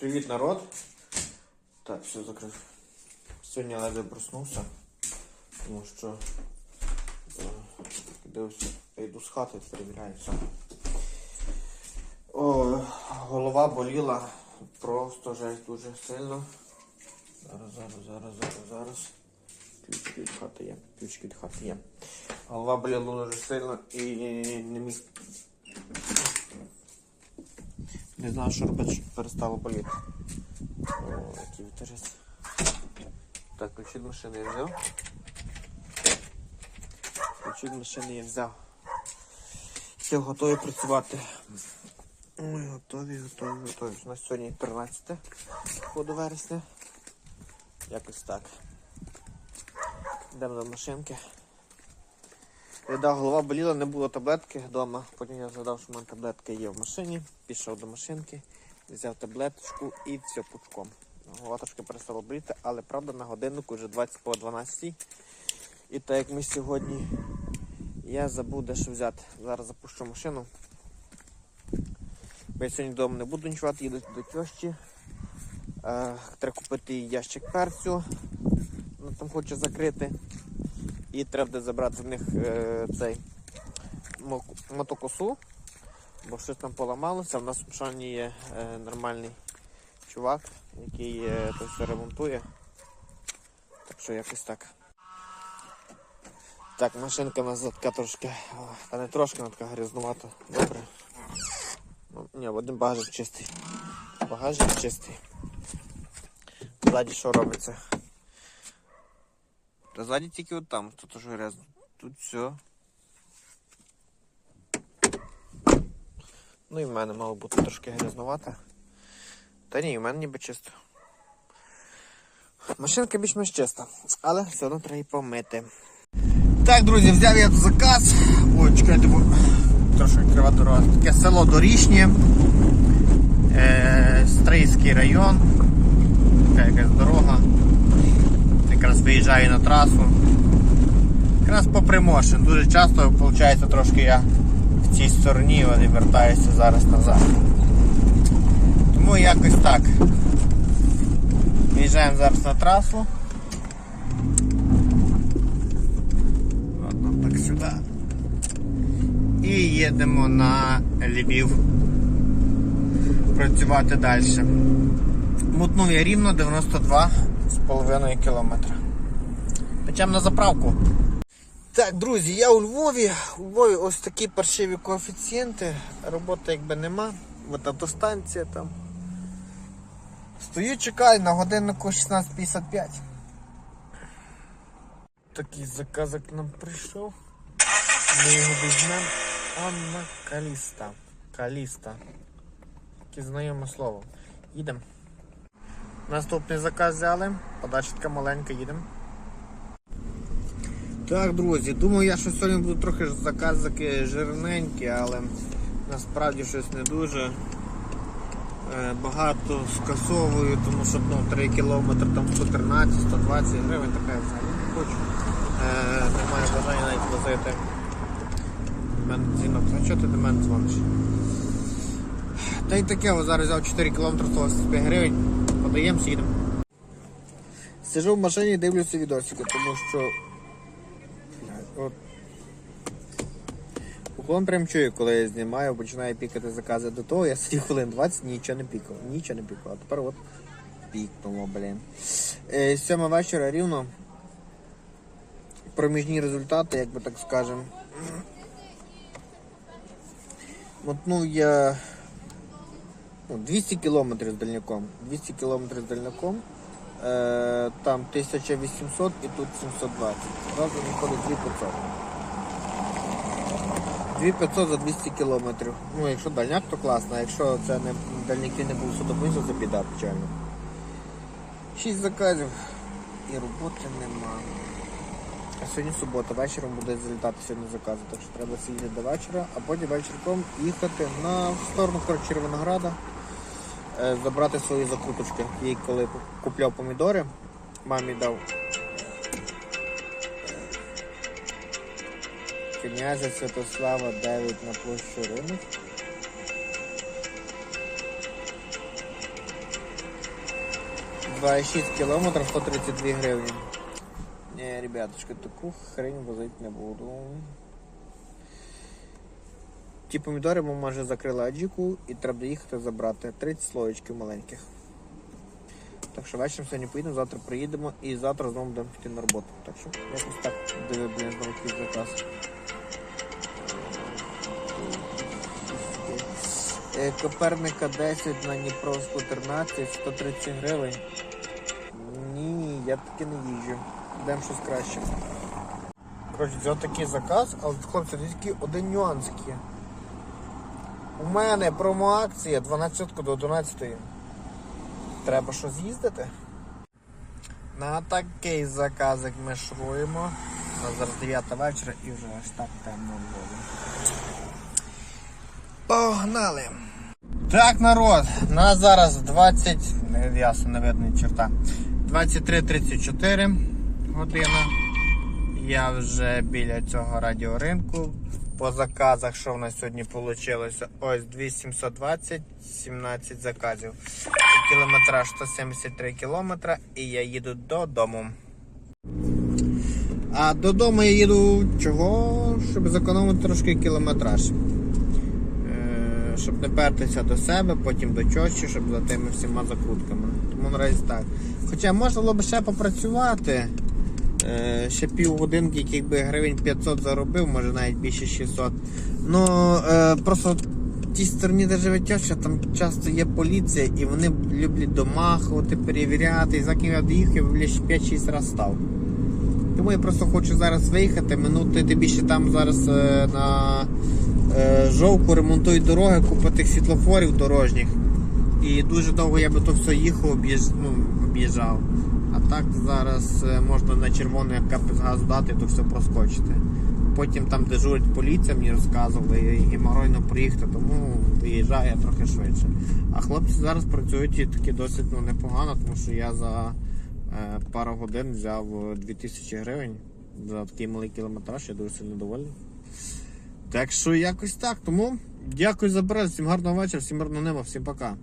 Привіт, народ. Так, все закрив. Сьогодні ледве проснувся, тому що е, дивився, я йду з хати, перевіряю все. О, голова боліла просто жесть дуже сильно. Зараз, зараз, зараз, зараз, зараз. Ключики від хати є. Ключики від хати є. Голова боліла дуже сильно і не міг. Не знав, що робити, щоб перестало боліти. О, який вітерець. Так, ключі від машини я взяв. Ключі від машини я взяв. Все, готові працювати. Ой, готові, готові, готові. У нас сьогодні 13 ходу вересня. Якось так. Йдемо до машинки. Да, голова боліла, не було таблетки вдома. Потім я згадав, що в мене таблетка є в машині. Пішов до машинки, взяв таблеточку і все пучком. Голова трошки перестала боліти, але правда на годиннику вже 20 по 12. І так як ми сьогодні, я забув дещо взяти. Зараз запущу машину. Бо я сьогодні вдома не буду ночувати, їду до тьощі. Е, треба купити ящик перцю. Вона там хоче закрити. І треба буде забрати в них е, цей мотокосу, бо щось там поламалося. У нас в Шані є е, нормальний чувак, який е, то все ремонтує. Так що якось так. Так, машинка у нас така трошки, та не трошки, вона така грязнувата. Добре. Ну, ні, один багажник чистий. Багажник чистий. Ззаді що робиться? Та ззаді тільки от там, тут уже грязно. Тут все. Ну і в мене мало бути трошки грязнувата. Та ні, в мене ніби чисто. Машинка більш-менш чиста, але все одно треба її помити. Так, друзі, взяв я заказ. Ой, чекайте, бо трошки крива дорога. Таке село Дорішнє. Е, Стрийський район. Така якась дорога. Якраз виїжджаю на трасу. Якраз по Приморщин. Дуже часто, виходить, трошки я в цій стороні і вертаюся зараз назад. Тому якось так. Виїжджаємо зараз на трасу. Ладно, так сюди. І їдемо на Львів. Працювати далі. Мутнув я рівно 92,5 кілометра. Печемо на заправку. Так, друзі, я у Львові. У Львові ось такі паршиві коефіцієнти. Роботи якби нема. От автостанція там. Стою, чекаю на годиннику 16.55. Такий заказик нам прийшов. Ми його візьмемо. Анна Каліста. Каліста. Таке знайоме слово. Їдемо. Наступний заказ взяли. Подачка маленька, їдемо. Так, друзі, думаю, я що сьогодні буду трохи заказики жирненькі, але насправді щось не дуже. Е, Багато скасовую, тому що ну, 3 кілометри там 113, 120 гривень, така я взагалі не хочу. Е, немає бажання навіть возити. У дзвінок, а чого ти до мене дзвониш? Та й таке, зараз взяв 4 км 185 гривень, подаємося, їдемо. Сижу в машині і дивлюся відосики, тому що от, Уклон прям чую, коли я знімаю, починаю пікати закази до того, я сидів хвилин 20, нічого не пікав, нічого не пікав. А тепер от пікнуло, блін. Е, сьома вечора рівно. Проміжні результати, як би так скажемо. Мотнув я ну, 200 кілометрів з дальняком. 200 кілометрів з дальняком. Е, там 1800 і тут 720. Разом виходить 2500. 2500 за 200 кілометрів. Ну, якщо дальняк, то класно, якщо це не дальняки не був судопинців, то біда печально. 6 заказів і роботи нема. А сьогодні субота, вечором буде залітати сьогодні закази, так що треба сидіти до вечора, а потім вечірком їхати на сторону Червонограда, забрати свої закруточки. Їй коли купляв помідори, мамі дав князя Святослава 9 на площу ринок. 2,6 км 132 гривні. Ні, ребяточки, таку хрень возити не буду. Ті помідори ми може закрили аджіку і треба доїхати забрати 30 слоєчків маленьких. Так що вечором сьогодні поїдемо, завтра приїдемо і завтра знову будемо піти на роботу. Так що якось так диви, блін, знову якийсь заказ. Е, Коперника 10 на Дніпровську 13, 130 гривень. Ні, я таки не їжджу. Йдемо щось краще. Коротше, взяв такий заказ, але хлопці, десь один нюанс є. У мене промоакція 12 до 11. Треба що з'їздити. На такий заказик ми шуруємо. А зараз 9 вечора і вже аж так темно було. Погнали! Так, народ, на зараз 20, не ясно, не видно черта. 23.34 година. Я вже біля цього радіоринку. По заказах, що в нас сьогодні вийшло? Ось 2720, 17 заказів. Кілометраж 173 кілометра і я їду додому. А додому я їду чого? Щоб зекономити трошки кілометраж. Е, Щоб не пертися до себе, потім до чощі, щоб за тими всіма закрутками. Тому наразі так. Хоча можна було б ще попрацювати. Е, Ще півгодинки, якби гривень 500 заробив, може навіть більше 600. Ну е, просто в тій стороні, де живе теща, там часто є поліція і вони люблять домахувати, перевіряти. І за ким я доїхав, я ще 5-6 разів став. Тому я просто хочу зараз виїхати, минути тим більше там зараз е, на жовку ремонтують дороги, купа тих світлофорів дорожніх. І дуже довго я би то все їхав, ну, об'їжджав. А так зараз е, можна на червоний капець дати, то все проскочити. Потім там дежурить поліція, мені розказували, і геморойно приїхати, тому виїжджає трохи швидше. А хлопці зараз працюють і таки досить ну, непогано, тому що я за е, пару годин взяв е, 2000 гривень за такий малий кілометраж, я дуже сильно довольний. Так що якось так. Тому дякую за перегляд, всім гарного вечора, всім гарного неба, всім пока.